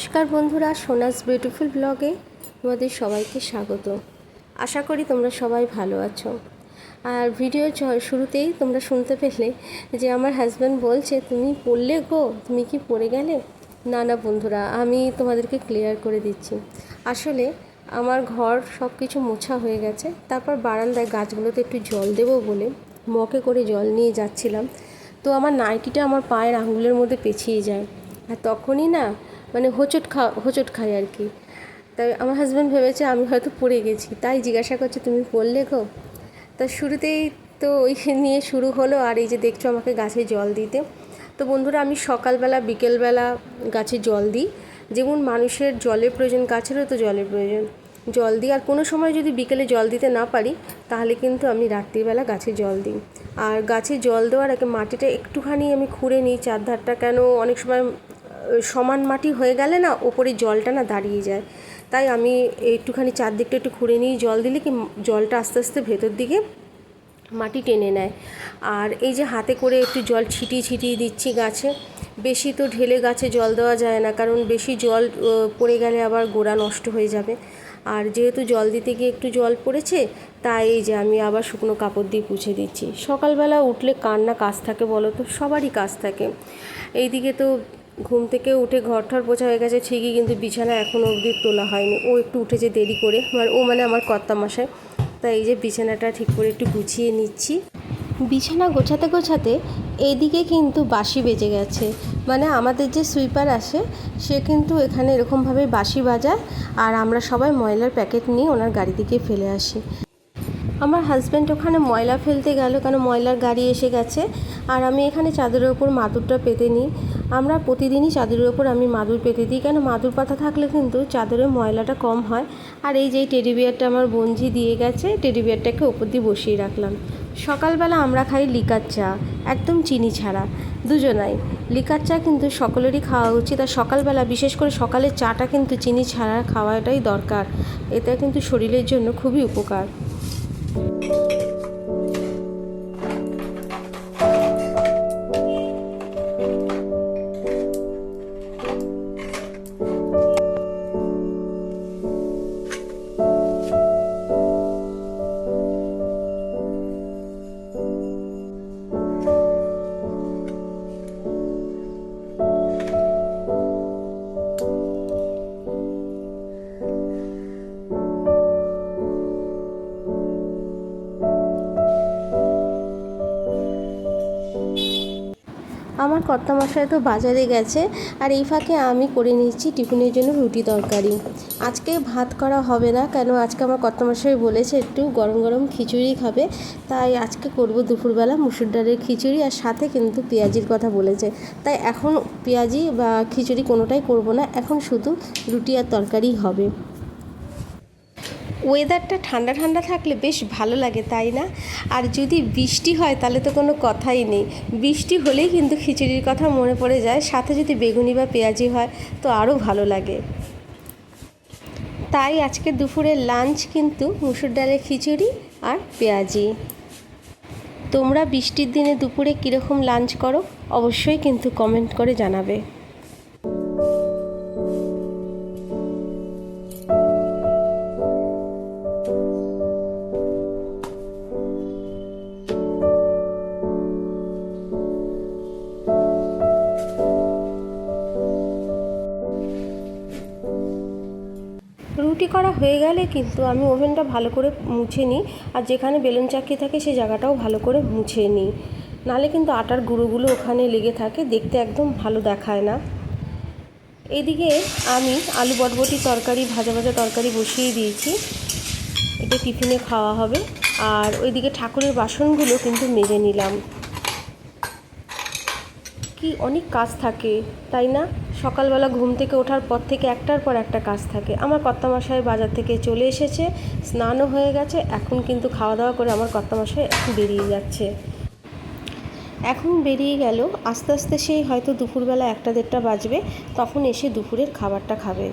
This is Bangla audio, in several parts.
নমস্কার বন্ধুরা, সোনাস বিউটিফুল ব্লগে তোমাদের সবাইকে স্বাগত। আশা করি তোমরা সবাই ভালো আছো। আর ভিডিও শুরুতেই তোমরা শুনতে পেলে যে আমার হাজব্যান্ড বলছে, তুমি পড়লে গো? তুমি কি পড়ে গেলে? না না বন্ধুরা, আমি তোমাদেরকে ক্লিয়ার করে দিচ্ছি। আসলে আমার ঘর সব কিছু মোছা হয়ে গেছে, তারপর বারান্দায় গাছগুলোতে একটু জল দেবো বলে মকে করে জল নিয়ে যাচ্ছিলাম। তো আমার নাইটিটা আমার পায়ের আঙুলের মধ্যে পেছিয়ে যায়। আর তখনই না মানে হোঁচট খা, হোঁচট খাই আর কি। তাই আমার হাজব্যান্ড ভেবেছে আমি হয়তো পড়ে গেছি। তাই জিজ্ঞাসা করছে, তুমি পড়লে গো তা শুরুতেই তো ওই নিয়ে শুরু হলো। আর এই যে দেখছ আমাকে গাছে জল দিতে। তো বন্ধুরা, আমি সকালবেলা, বিকেলবেলা গাছে জল দিই। যেমন মানুষের জলের প্রয়োজন, গাছেরও তো জলের প্রয়োজন। জল দিই। আর কোনো সময় যদি বিকেলে জল দিতে না পারি, তাহলে কিন্তু আমি রাত্রিবেলা গাছে জল দিই। আর গাছে জল দেওয়ার আগে মাটিটা একটুখানি আমি খুঁড়ে নিই। চারধারটা কেন অনেক সময় সমান মাটি হয়ে গেলে না ওপরে জলটা না দাঁড়িয়ে যায়। তাই আমি একটুখানি চারদিকটা একটু খুঁড়ে নিয়ে জল দিলে কি জলটা আস্তে আস্তে ভেতর দিকে মাটি টেনে নেয়। আর এই যে হাতে করে একটু জল ছিটিয়ে ছিটিয়ে দিচ্ছি গাছে, বেশি তো ঢেলে গাছে জল দেওয়া যায় না, কারণ বেশি জল পড়ে গেলে আবার গোড়া নষ্ট হয়ে যাবে। আর যেহেতু জল দিতে গিয়ে একটু জল পড়েছে, তাই এই যে আমি আবার শুকনো কাপড় দিয়ে পুছে দিচ্ছি। সকালবেলা উঠলে কার না কাজ থাকে বলো তো? সবারই কাজ থাকে। এইদিকে তো ঘুম থেকে উঠে ঘর ঠর পোছা হয়ে গেছে, ঠিকই কিন্তু বিছানা এখনও অবধি তোলা হয়নি। ও একটু উঠেছে দেরি করে, আর ও মানে আমার কর্তা মশাই তাই এই যে বিছানাটা ঠিক করে একটু গুছিয়ে নিচ্ছি। বিছানা গোছাতে গোছাতে এদিকে কিন্তু বাসি বেজে গেছে। মানে আমাদের যে সুইপার আসে সে কিন্তু এখানে এরকমভাবে বাসি বাজায়, আর আমরা সবাই ময়লার প্যাকেট নিয়ে ওনার গাড়ি দিকে ফেলে আসি। আমার হাজব্যান্ড ওখানে ময়লা ফেলতে গেল, কেন ময়লার গাড়ি এসে গেছে। আর আমি এখানে চাদরের ওপর মাদুরটা পেতে নিই। আমরা প্রতিদিনই চাদরের ওপর আমি মাদুর পেতে দিই। কেন? মাদুর পাতা থাকলে কিন্তু চাদরের ময়লাটা কম হয়। আর এই যে টেডি বিয়ারটা আমার বঞ্জি দিয়ে গেছে, টেডি বিয়ারটাকে ওপর দিয়ে বসিয়ে রাখলাম। সকালবেলা আমরা খাই লিকার চা, একদম চিনি ছাড়া। দুজনাই। লিকার চা কিন্তু সকলেরই খাওয়া উচিত। আর সকালবেলা, বিশেষ করে সকালের চাটা কিন্তু চিনি ছাড়া খাওয়াটাই দরকার। এটা কিন্তু শরীরের জন্য খুবই উপকার। আমার কর্তামশাই তো বাজারে গেছে আর এই ফাঁকে আমি করে নিচ্ছি টিফিনের জন্য রুটি তরকারি। আজকে ভাত করা হবে না, কেন আজকে আমার কর্তামশাই বলেছে একটু গরম গরম খিচুড়ি খাবে। তাই আজকে করব দুপুরবেলা মুসুর ডালের খিচুড়ি আর সাথে কিন্তু পেঁয়াজির কথা বলেছে। তাই এখন পেঁয়াজি বা খিচুড়ি কোনোটাই করব না, এখন শুধু রুটি আর তরকারি হবে। ওয়েদারটা ঠান্ডা ঠান্ডা থাকলে বেশ ভালো লাগে, তাই না? আর যদি বৃষ্টি হয়, তাহলে তো কোনো কথাই নেই। বৃষ্টি হলেই কিন্তু খিচুড়ির কথা মনে পড়ে যায়, সাথে যদি বেগুনি বা পেঁয়াজি হয়, তো আরও ভালো লাগে। তাই আজকে দুপুরের লাঞ্চ কিন্তু মুসুর ডালের খিচুড়ি আর পেঁয়াজি। তোমরা বৃষ্টির দিনে দুপুরে কীরকম লাঞ্চ করো? অবশ্যই কিন্তু কমেন্ট করে জানাবে। করা হয়ে গেলে কিন্তু আমি ওভেনটা ভালো করে মুছে নিই। আর যেখানে বেলুন চাকি থাকে সেই জায়গাটাও ভালো করে মুছে নিই। নালে কিন্তু আটার গুঁড়োগুলো ওখানে লেগে থাকে, দেখতে একদম ভালো দেখায় না। এদিকে আমি আলু বটবটি তরকারি, ভাজা ভাজা তরকারি বসিয়ে দিয়েছি। এটা টিফিনে খাওয়া হবে। আর ওইদিকে ঠাকুরের বাসনগুলো কিন্তু মেজে নিলাম। কি অনেক কাজ থাকে, তাই না? সকালবেলা ঘুম থেকে ওঠার পর থেকে একটার পর একটা কাজ থাকে। আমার কর্তামশাই বাজার থেকে চলে এসেছে, স্নানও হয়ে গেছে, এখন কিন্তু খাওয়া দাওয়া করে আমার কর্তামশাই এখন বেরিয়ে যাচ্ছে। এখন বেরিয়ে গেল, আস্তে আস্তে সেই হয়তো দুপুরবেলা একটা দেড়টা বাজবে, তখন এসে দুপুরের খাবারটা খাবে।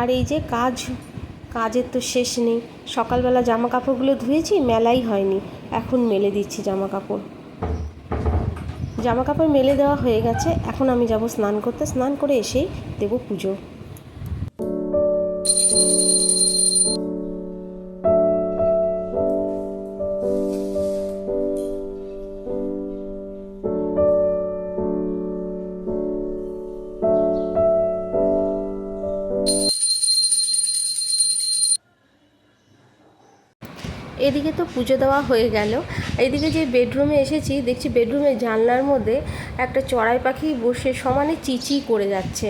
আর এই যে কাজ, কাজের তো শেষ নেই। সকালবেলা জামা কাপড়গুলো ধুয়েছি, মেলাই হয়নি। এখন মেলে দিচ্ছি জামা কাপড় জামা কাপড় মেলে দেওয়া হয়ে গেছে, এখন আমি যাব স্নান করতে। স্নান করে এসেই দেবো পুজো। এদিকে তো পুজো দেওয়া হয়ে গেল। এদিকে যে বেডরুমে এসেছি, দেখছি বেডরুমের জানলার মধ্যে একটা চড়াই পাখি বসে সমানে চিচি করে যাচ্ছে।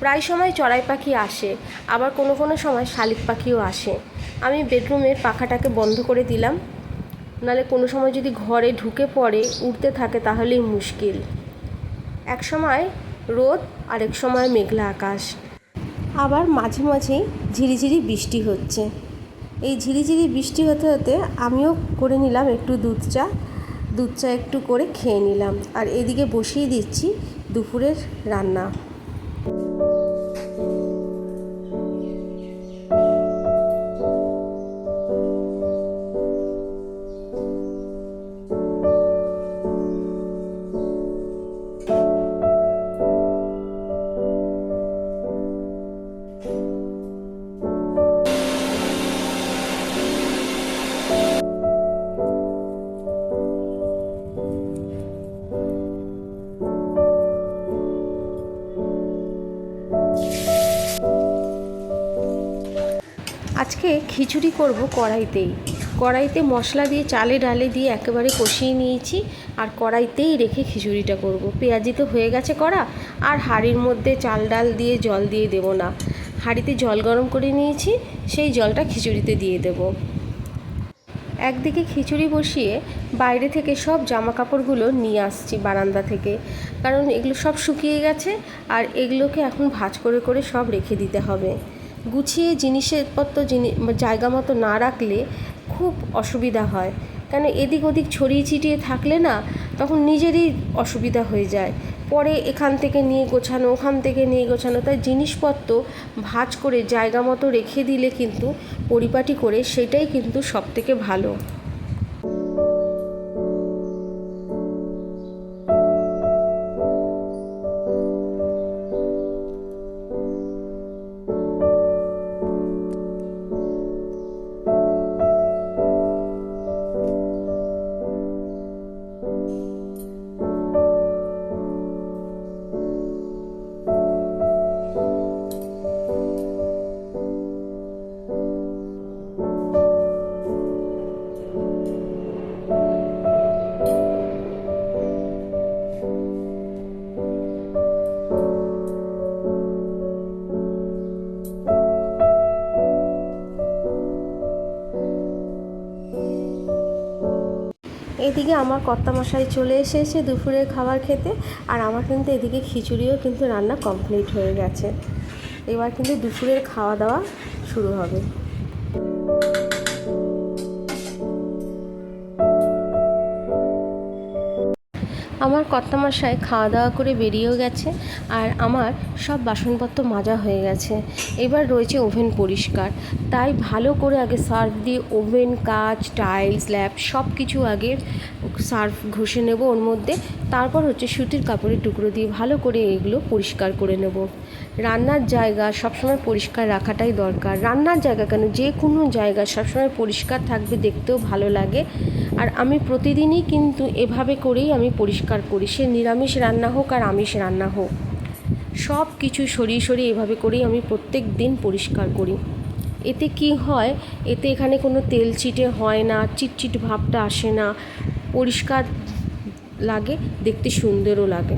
প্রায় সময় চড়াই পাখি আসে, আবার কোনো কোনো সময় শালিক পাখিও আসে। আমি বেডরুমের পাখাটাকে বন্ধ করে দিলাম। নাহলে কোনো সময় যদি ঘরে ঢুকে পড়ে উঠতে থাকে তাহলেই মুশকিল। এক সময় রোদ, আরেক সময় মেঘলা আকাশ। আবার মাঝে মাঝেই ঝিরিঝিরি বৃষ্টি হচ্ছে। এই ঝিরিঝিরি বৃষ্টি হতে হতে আমিও করে নিলাম একটু দুধ চা। দুধ চা একটু করে খেয়ে নিলাম। আর এদিকে বসিয়ে দিচ্ছি দুপুরের রান্না। খিচুড়ি করব কড়াইতেই। কড়াইতে মশলা দিয়ে, চালে ডালে দিয়ে একেবারে কষিয়ে নিয়েছি আর কড়াইতেই রেখে খিচুড়িটা করব। পেঁয়াজি তো হয়ে গেছে করা আর হাঁড়ির মধ্যে চাল ডাল দিয়ে জল দিয়ে দেব না। হাঁড়িতে জল গরম করে নিয়েছি, সেই জলটা খিচুড়িতে দিয়ে দেবো। একদিকে খিচুড়ি বসিয়ে বাইরে থেকে সব জামা কাপড়গুলো নিয়ে আসছি বারান্দা থেকে। কারণ এগুলো সব শুকিয়ে গেছে আর এগুলোকে এখন ভাঁজ করে করে সব রেখে দিতে হবে। গুছিয়ে জিনিসপত্র জিনি, জায়গা মতো না রাখলে খুব অসুবিধা হয়। কেন এদিক ওদিক ছড়িয়ে ছিটিয়ে থাকলে না তখন নিজেরই অসুবিধা হয়ে যায়। পরে এখান থেকে নিয়ে গোছানো, ওখান থেকে নিয়ে গোছানো, তাই জিনিসপত্র ভাঁজ করে জায়গা মতো রেখে দিলে কিন্তু পরিপাটি করে সেটাই কিন্তু সবথেকে ভালো। এদিকে আমার কর্তামশাই চলে এসেছে দুপুরের খাবার খেতে, আর আমার কিন্তু এদিকে খিচুড়িও কিন্তু রান্না কমপ্লিট হয়ে গেছে। এবার কিন্তু দুপুরের খাওয়া দাওয়া শুরু হবে। আমার কর্তামশাই খাওয়া দাওয়া করে বেরিয়েও গেছে, আর আমার সব বাসনপত্র মাজা হয়ে গেছে। এবার রয়েছে ওভেন পরিষ্কার। তাই ভালো করে আগে সার্ফ দিয়ে ওভেন, কাচ, টাইলস, ল্যাপ সব কিছু আগে সার্ফ ঘষে নেব ওর মধ্যে। তারপর হচ্ছে সুতির কাপড়ের টুকরো দিয়ে ভালো করে এগুলো পরিষ্কার করে নেব। রান্নার জায়গা সবসময় পরিষ্কার রাখাটাই দরকার। রান্নার জায়গা কেন? যে কোনো জায়গা সবসময় পরিষ্কার থাকবে, দেখতেও ভালো লাগে। আর আমি প্রতিদিনই কিন্তু এভাবে করেই আমি পরিষ্কার করি। সে নিরামিষ রান্না হোক আর আমিষ রান্না হোক। সব কিছু সরিয়ে সরিয়ে এভাবে করেই আমি প্রত্যেক দিন পরিষ্কার করি। এতে কি হয়? এতে এখানে কোনো তেল চিটে হয় না, চিটচিট ভাবটা আসে না। পরিষ্কার লাগে, দেখতে সুন্দরও লাগে।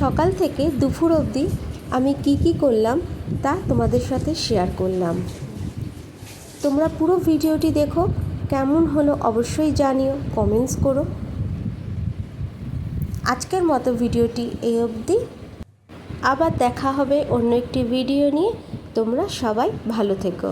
সকাল থেকে দুপুর অবধি আমি কি কি করলাম তা তোমাদের সাথে শেয়ার করলাম। তোমরা পুরো ভিডিওটি দেখো, কেমন হলো অবশ্যই জানিও কমেন্টস করো। আজকের মতো ভিডিওটি এই অবধি। আবার দেখা হবে অন্য একটি ভিডিও নিয়ে। তোমরা সবাই ভালো থেকো।